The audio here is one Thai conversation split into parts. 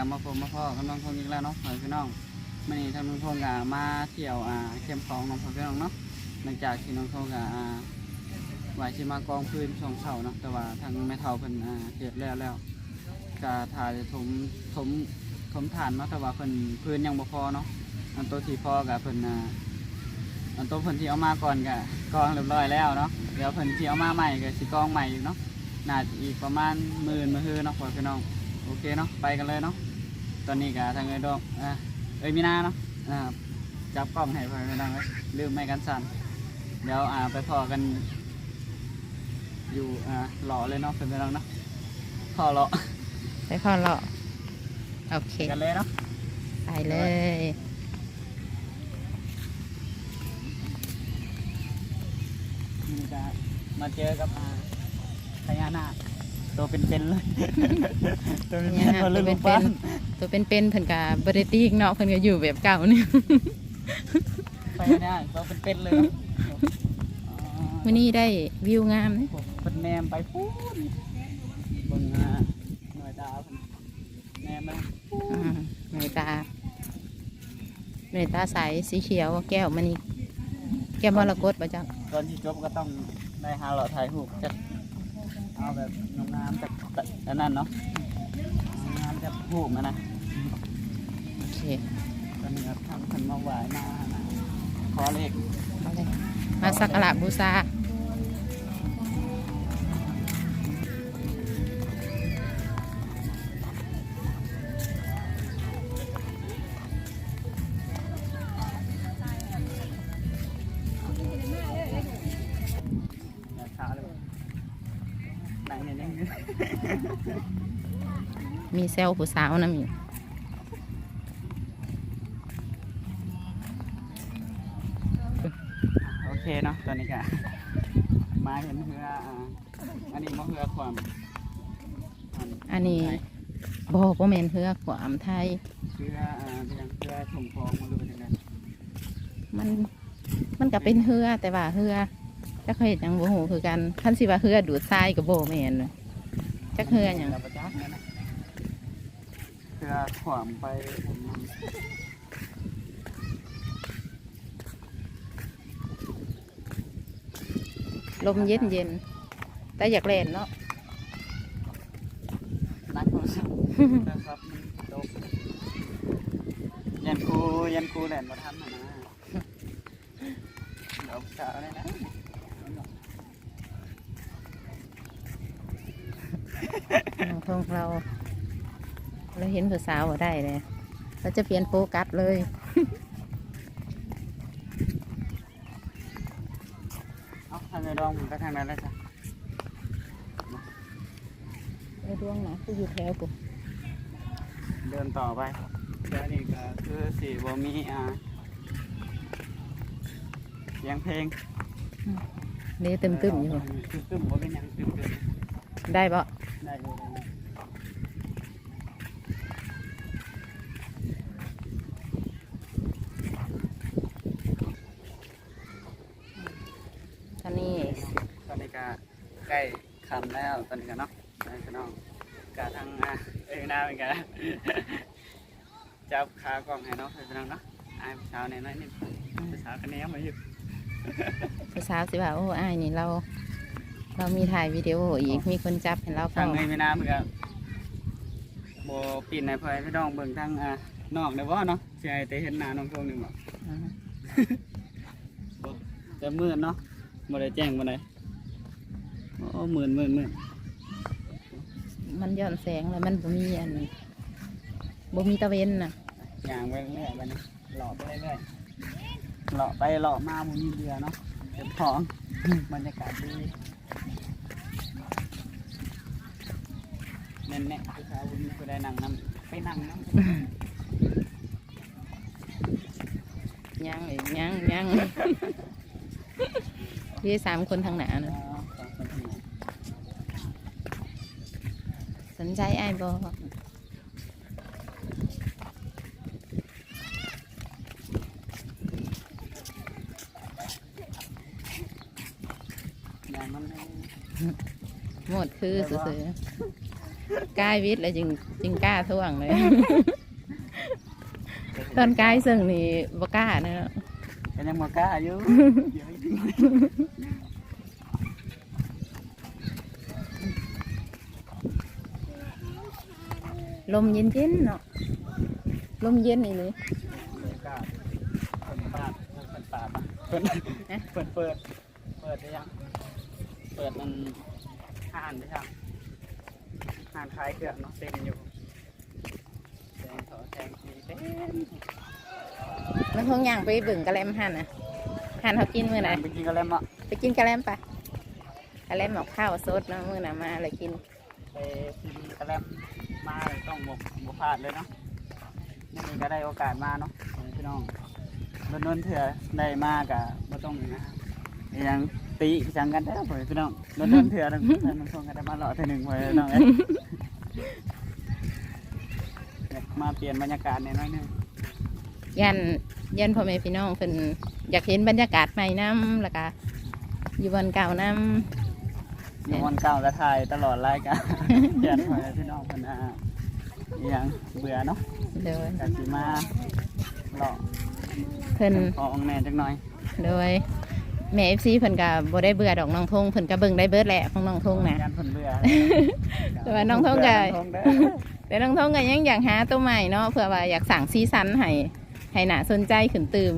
การมาพบมาพ่อกับน้องทงอีกแล้วเนาะพี่น้องมื่อนี้ทางน้องทงกามาเที่ยวอ่าเข้มของน้องพ่อพี่น้องเนาะหลังจากที่น้องทงกาอ่าไหวชิมากองพื้นสองเสาเนาะแต่ว่าทางแม่เฒ่าเพิ่นอ่าเฮ็ดแล้วแล้วก็ถ่ายถมถมถมฐานเนาะแต่ว่าเพิ่นพื้นยังบ่พอเนาะอันตัวที่พอกับเพิ่นอ่าอันตัวเพิ่นที่เอามาก่อนก็กองเรียบร้อยแล้วเนาะเดี๋ยวเพิ่นที่เอามาใหม่ก็สิกองใหม่อยู่เนาะน่าจะอีกประมาณหมื่นมาฮือเนาะพ่อพี่น้องโอเคเนาะไปกันเลยเนาะ อนนี้กะทางเอ้ยดอกอ่าเอ้ยมีนาเนาะอ่าจับกล้องให้พ่อพี่น้องไว้ลืมไม่กันสั่นเดี๋ยวอ่าไปพอกัน อยู่อ่าหล่อเลยเนาะเพื่อนพี่น้องเนาะพอหล่อไปพอเลาะโอเคกันเลยเนาะไปเลยนี่จะมาเจอกับอ่าพญานาค ตัวเป็นๆเลย ตัวเป็นเนี่ยๆนะมาตัเรื่วองเป็นปั้นๆตัวเป็นๆเพิ่นกับบริตีกเนาะเพิ่นก็อยู่แบบเก่าเนี่ยพญานาคตัวเป็นๆเลยเนาะอ๋อวันนี้ได้วิวงามนะเป็นแนมไปพูดเบิ่งอ่าหน่วยดาวเพิ่นแนมมาอืมหน่วยตาหน่วยตาใสสีเขียวแก้วมันนี่แก้วมรกตป่ะจ๊ะตอนที่จบก็ต้องได้หาหล่อถ่ายรูปจาก เอาแบบงามๆจากอันนั้นเนาะงามจากรูปนะนะโอเคตอนนี้ทำคนมาไหวมานะขอเลขมาสักการะบูชา มีเซลล์ผู้สาวนะมีโอเคเนาะตอนนี้ก็มาเห็นเรืออ่าอันนี้มะเรือความอันอันนี้บ่บ่แม่นเฮือกขวามไทยเรืออ่าเป็นเรือชมฟองมาดูเป็นยังไงมันมันก็เป็นเฮือแต่ว่าเฮือจักเคยเห็นหยังบ่ฮู้คือกันคันสิว่าเฮือดูดทรายก็บ่แม่นเลยจักเฮือหยัง เรือประจักษ์นั่นนะ เรือขวามไปผมมันลมเย็นเย็นๆแต่อยากเล่นเนาะนักโทรศัพท์โทรศัพท์มันตกยันครูยันครูแหลนมาทำนะนะเดี๋ยวเช้าเลยนะน้องทงเรา เราเห็นผู้สาวบ่ได้เลยเราจะเปลี่ยนโฟกัสเลยเอาทางในดองผมไปทางนั้นแล้วจ้ะไอ้ดวงนะคืออยู่แถวกูเดินต่อไปเดี๋ยวนี้ก็คือสีบ่มีอ่าเสียงเพลงเด้ตึมตึมๆอยู่ตึมตึมบ่เป็นหยังตึมตึมได้ปะได้อยู่ได้อยู่ ตอนนี้ ตอนนี้ ก็ใกล้คำแล้วตอนนี้ก็เนาะไปกันเนาะกะทางอะเอ้ยหน้าเป็นกันจับขากล้องให้เนาะไปกันเนาะอายผู้สาวเนี่ยน้อยนิดผู้สาวคะแนนมาอยู่ผู้สาวสิว่าโอ้อ้ายนี่เรา เรามีถ่ายวิดีโออีกมีคนจับเห็นเราทาก็งในไม่น้ำเหมือนกันโบปีนในเพยพี่น้องเบิ่งทางอ่านอกเดี๋ยวว่าเนาะสิให้แต่เห็นหน้าน้องทงหนึ่งบ่อ่าแต่มืดเนาะบ่ได้แจ้งบ่ได้ โอ้หมื่นหมื่นหมื่นมันย้อนแสงเลยมันบ่มีอันนี้บ่มีตะเวนน่ะย่างไปเรื่อยๆไปนี่หล่อไปเรื่อยๆหล่อไปหล่อมาบ่มีเรือเนาะเก็บของบรรยากาศดีแน่นๆผู้สาวบ่มีผู้ใดนั่งนํไปนั่งนํยังอีกยังยังเรียสามคนทางหนาอ๋อนะสองคนที่ไหน สน ใจไอ้ายบออย่างมันหมดคือซื่อๆกายวิทย์เลยจึงจึงกล้าท่วงเลยตอนกายซึ่งนี่บ่กล้าเนอะก็ยังบ่กล้าอยู่ เดี๋ยวอีกลมเย็นๆเนาะลมเย็นนี่เลยบ่กล้าเปิดปาดเปิดปาดปะเปิดเปิดเปิดเปิดได้ยังเปิดมันห่านได้ยังห่านคล้ายเครื่องเนาะเต็มอยู่แสงสอแสงสีเต็มมันคงย่างไปเบิ่งกะแลมหันนะหันเขากินมื้อไหนไปกินกันแล้วมั้งไปกินกะแลมปะกะแลมหมอกข้าวสดเนาะมื้อน่ะมาเลยกินไปกินกระแลม มาเลยต้องบกบกพลาดเลยเนาะนี่ก็ได้โอกาสมาเนาะพี่น้องนนๆเถื่อได้มากอะไม่ต้องนะยังตีจังกันได้อพ่อพี่น้องนนๆเถื่อทั้งทั้งทั้งกันได้มาหล่อเท่หนึ่งพ่อพี่น้องเอ้ยอยมาเปลี่ยนบรรยากาศหน่อยนึงยันยันพ่อแม่พี่น้องเพิ่นอยากเห็นบรรยากาศใหม่น้ำแล้วก็อยู่บนเก่าน้ำ อยู่วันเก่าและถ่ายตลอดรายการเปลี่ยนพ่อพี่น้องเพิ่นอะอิหยังเบื่อเนาะำโดยกสิมาหล่อเพิ่นออกแน่จังหน่อยโดยแม่เอฟซีเพิ่นก็บ่ได้เบื่อดอกน้องทงเพิ่นก็เบิ่งได้เบิดแหละของน้องทงน่ะยันเพิ่นเบื่อแต่ว่าน้องทงก็น้องทงเด้อแต่น้องทงก็ยังอยากหาตัวใหม่เนาะเพื่อว่าอยากสั่งซีซันให้ให้หนาสนใจขึ้นตื่ม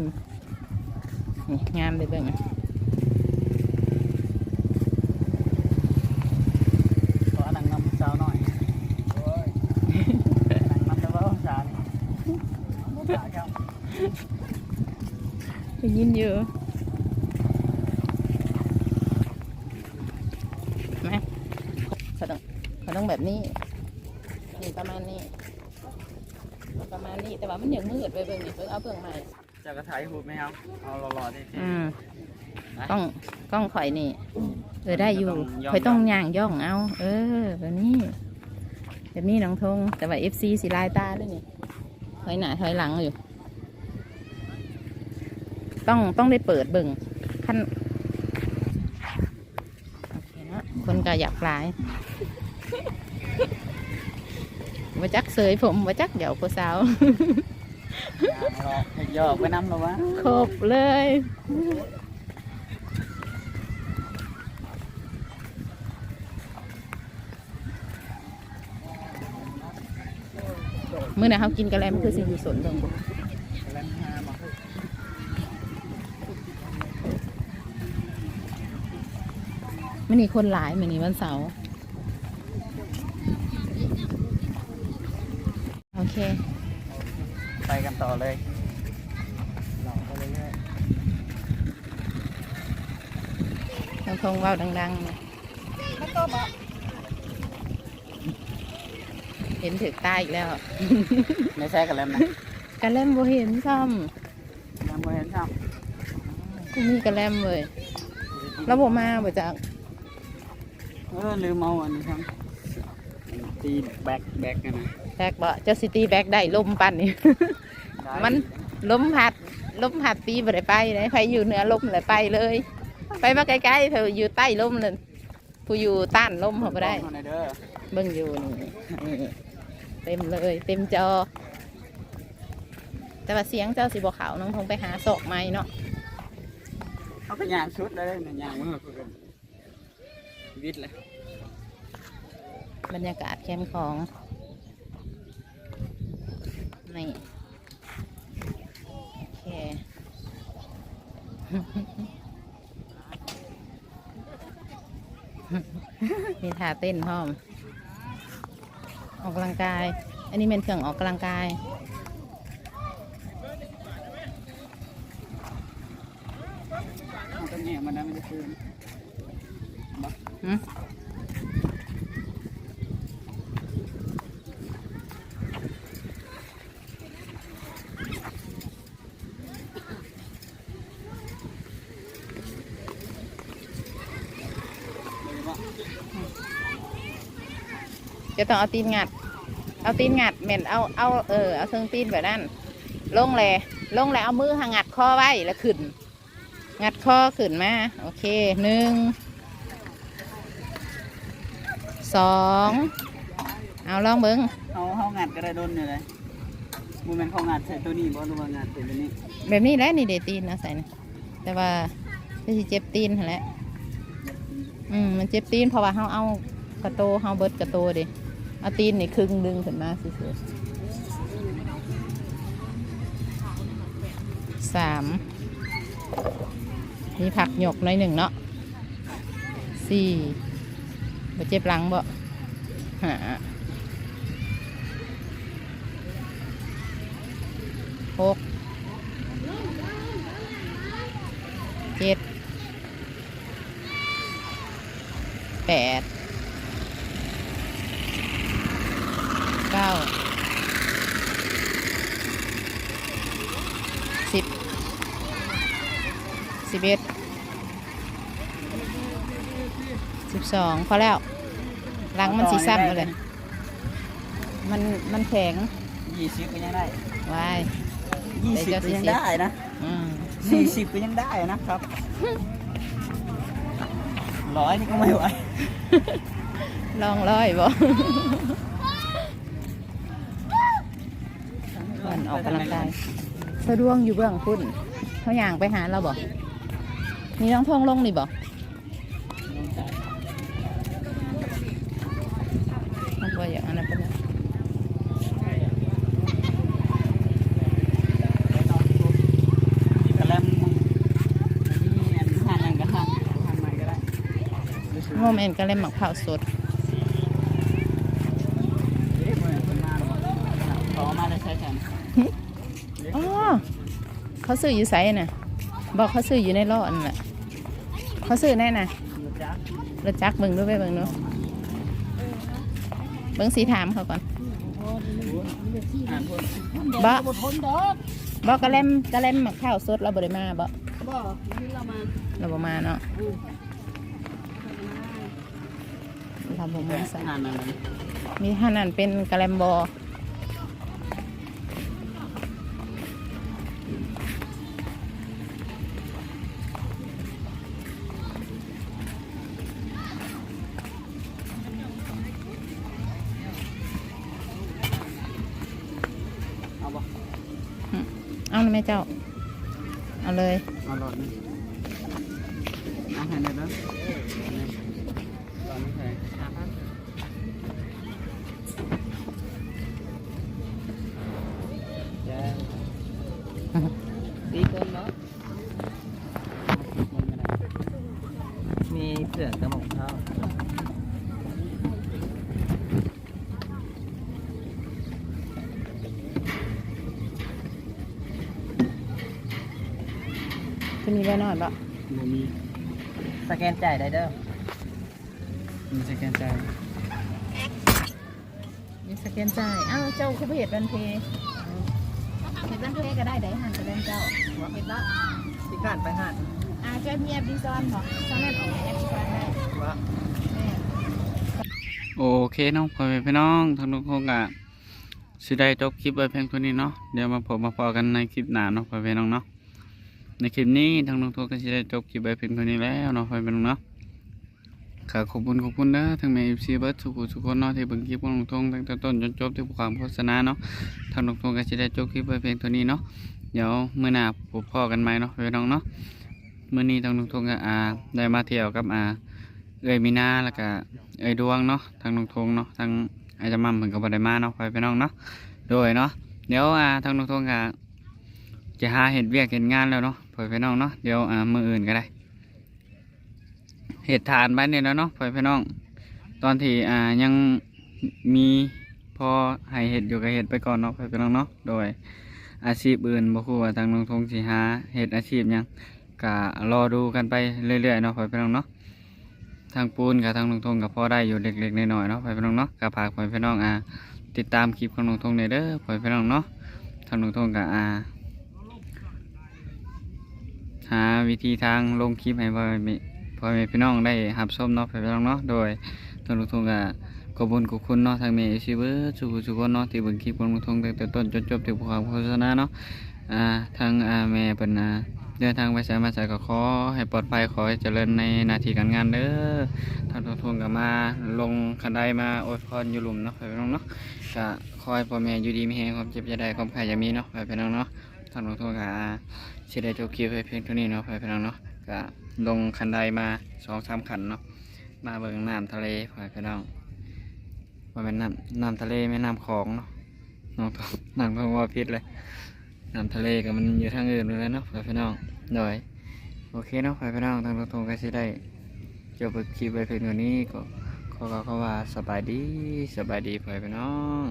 นี่งามเลยเบิ่งอะ ขอนั่งนำสาวหน่อยโอ้ยนั่งนำแต่ว่าสาวนี่สาวครับ ได้ยินอยู่มาเขาต้องเขาต้องแบบนี้นี่ประมาณนี้ ประมาณนี้ แต่ว่ามันยังมืดไปเบิ่งนี่เบิ่งเอาเบิ่งใหม่เจะกระถ่ายหูปไหมครับ เอาหล่อๆที่อืมกล้องกล้องข่อยนี่ เออได้อยู่ข่อยต้องย่างย่องเอา เออ แบบนี้ แบบนี้น้องทงแต่ว่าเอฟซีสีลายตาเลยนี่ถอยหน้าถอยหลังอยู่ ต้องต้องได้เปิดเบิ่งขั้นโอเคเนาะคนก็อยากหลายว่าจักเสยผมว่าจักเดี๋ยวผู้สาวย่างรอให้ยอกไปน้ำหรอวะครบเลยเมื่อไหร่เขากินกันแล้วมันคือสิ่งอยู่สนเบิ่งบ่ เล่นหามา มันนี่คนหลายมันนี่วันเสาร์โอเค ไปกันต่อเลยหล่อไปเรื่อยน้องทงเว้าดังๆนะเห็นถึกตาอีกแล้วๆไม่ใช่กันแล้วนะกระแลมบ่เห็นซ้ยังไม่เห็นครับำกูมีกระแลมเลยแล้วบ่มาบ่จัก เออลืมเอาอันนี้ครับตีแบกแบกกันนะแบกบ่เจ้าซิตี้แบกได้ลมปั่นนี่ได้มันลมพัดลมพัดตีบ่ได้ไปเลยใครอยู่เหนือลมเลยไปเลย ไปมาใกล้ๆเธออยู่ใต้ลมเลยผู้อยู่ต้านลมเขาบ่ได้เอาหน่อยเด้อเบิ่งอยู่นี่นี่เต็มเลย เต็มจอ แต่ว่าเสียงเจ้าสิบ่ขาวน้องคงไปหาศอกไม้เนาะเขาก็ย่างชุดเลยเนี่ยย่างมือคือกัน วิทย์เลย บรรยากาศแคมป์ของนี่โอเค มีท่าเต้นพร้อม ออกกำลังกาย อันนี้เป็นเครื่องออกกำลังกายเอาตัวนี้มันนะมันจะคืนหืม จะต้องเอาตีนงัด เอาตีนงัดเหม็นเอา เอา เออ เอาเครื่องตีนแบบนั้น ลงเลยลงแล้วเอามือหงัดคอไว้แล้วขึ้น งัดคอขึ้นมา โอเค หนึ่ง สองเอาลองเบิ้งเอาเฮางัดก็ได้โดนอยู่เลยบ่แม่นเขางัดใส่ตัวนี้บ่หรือว่างัดใส่ตัวนี้ แบบนี้แหละนี่เดตีนนะใส่นะแต่ว่าจะสิเจ็บตีนหั่นแหละอืมมันเจ็บตีนเพราะว่าเขาเอากระโตเขาเบิดกระโตดิเอาตีนนี่ครึ่งดึงขึ้นมาซื่อๆสามมีผักหยกหน้อยหนึ่งเนาะสี่ บ่เจ็บหลังบ่หาหกเจ็ดแปดเก้าสิบสิบเอ็ด สิบสองพอแล้วหลังมันสีซ้ำมาเลย มันมันแข็ง20ก็ยังได้วาย20ก็ยังได้นะอืม40ก็ยังได้นะครับร้อยนี่ก็ไม่ไหวลองร้อยบ่ก่อนออกกำลังกายสะดวงอยู่เบื้องพุ่นเขาย่างไปหาเราบ่มีน้องทองลงนี่บ่มันบ่อย่างนั้นนะเป็น กระแลมนี่อันหั่นอันก็หั่นหั่นใหม่ก็ได้ โมเมนต์ก็เลยหมักเผาวสดเอ๊ะบ่แม่นเพิ่นมาแล้วบ่ขอมาได้ใช้แทนอ๋อเขาซื้ออยู่ไสน่ะ บอกเขาซื้ออยู่ในรอนั่นแหละเขาซื้อแน่น่ะจ้ะรถจักรเบิ่งด้วยไปเบิ่งดูเบิ่งสีถามเขาก่อนอ่านพุ่นบ่บ่ทนดอกบ่กระเล่มกระเล่มหมักข้าวสดเราบ่ได้มาบ่บ่นี่เรามาเราบ่มาเนาะ เราบ่มาใส่หั่นอันนั้นมีท่านั้นเป็นกระเล่มบอเอาบ่เอาเลยแม่เจ้า เอาเลย เอาหลอดนึงเอาหั่นได้เด้อตอนนี้ใส่แจ้งดีเกินเนาะมันไม่ได้ มีเสือกระหม่อมเท้า จะมีไว้หน่อยบ่บ่มีสแกนจ่ายได้เด้อมีสแกนจ่ายมีสแกนจ่ายอ้าวเจ้าคือบ่เฮ็ดบันเพเฮ็ดบันเพก็ได้ได้หันกระเล่มเจ้าเฮ็ดบ่ที่การไปหาดอ่าเจ้ามีแอปดิซอนบ่สามารถออกในแอปดิซอนได้ว่าแม่โอเคน้องพ่อแม่พี่น้องทั้งทุกคนกะสิได้จบคลิปไว้เพียงเท่านี้เนาะเดี๋ยวมาพบมาพอกันในคลิปหน้าเนาะพ่อแม่พี่น้องเนาะ ในคลิปนี้ทั้งทุกคนก็สิได้จบคลิปไว้เพียงเท่านี้แล้วเนาะพ่อแม่พี่น้องเนาะขอขอบคุณขอบคุณนะทั้งแม่เอฟซีเบิร์ดทุกคนทุกคนเนาะที่เบิ่งคลิปของลุงทงตั้งแต่ต้นจนจบที่ความโฆษณาเนาะทางลุงทงก็สิได้จบคลิปไว้เพียงเท่านี้เนาะเดี๋ยวเมื้อหน้าพบพ่อกันใหม่เนาะพ่อแม่พี่น้องเนาะเมื้อนี้ทางลุงทงก็อาได้มาเที่ยวกับอาเอ้ยมีนาแล้วก็เอ้ยดวงเนาะทางนงทงเนาะทางไอาจจะมั่มเพิ่นก็บ่ไดมาเนาะไปพี่น้องเนาะโดยเนาะเดี๋ยวอาทางนงทงก็ จะหาเห็ดเวียกเห็ดงานแล้วเนาะไปพี่น้องเนาะเดี๋ยวอ่ามืออื่นก็ได้เห็ดทานบ้านนี่ยแล้วเนาะไปพี่น้อง ตอนที่อ่ายังมีพอให้เห็ดอยู่ก็เห็ดไปก่อนเนาะไปพี่น้องเนาะโดยอาชีพอื่นบ่ฮู้ว่าทางนงทงสิหาเห็ดอาชีพยังก็รอดูกันไปเรื่อยๆเนาะไปพี่น้องเนาะทางปูนกับทางลุงทงกับพ่อได้อยู่เล็กๆน้อยๆเนาะพ่อพี่น้องเนาะกับพากพ่อพี่น้องอ่าติดตามคลิปของลุงทงในอยเด้อพ่อพี่น้องเนาะทางลุงทงกับอ่า หาวิธีทางลงคลิปให้พ่อแม่พ่อแม่พี่น้องได้รับชมเนาะพี่น้องเนาะโดยทางลุงทงกับขอบุญขอบคุณเนาะทางเมย์ชิเบอร์สุขุสุขคนเนาะที่เบิ่งคลิปของลุงทงตั้งแต่ต้นจนจบถึงความโฆษณาเนาะอ่าทางอ่าแม่เป็นอ่าเดินทางไปไสมาไสก็ขอให้ปลอดภัยขอให้เจริญในนาทีการงานเด้อทางททวงก็มาลงคันไดมาอวยพรอยู่หลุมเนาะพี่น้องเนาะก็ขอให้พ่อแม่อยู่ดีมีแรงความเจ็บจะได้ความไข่จะมีเนาะพี่น้องเนาะ ทางททวงก็สิได้จบคลิปไว้เพียงเท่านี้เนาะพี่น้องเนาะก็ลงคันไดมาสองสามขันเนาะมาเบิ่งน้ำทะเลพี่น้องว่าเป็นน้ำน้ำทะเลไม่น้ำคลองเนาะน้องทองน้ำทองว่าพิษเลยน้ำทะเลกับมันอยู่ทางอื่นเลยเนาะพี่น้องหน่อยโอเคเนาะพี่น้องทางรถทงก็สิได้จบคลิปไว้เพียงเท่านี้ก็ขอขอว่าสบายดีสบายดีพี่น้อง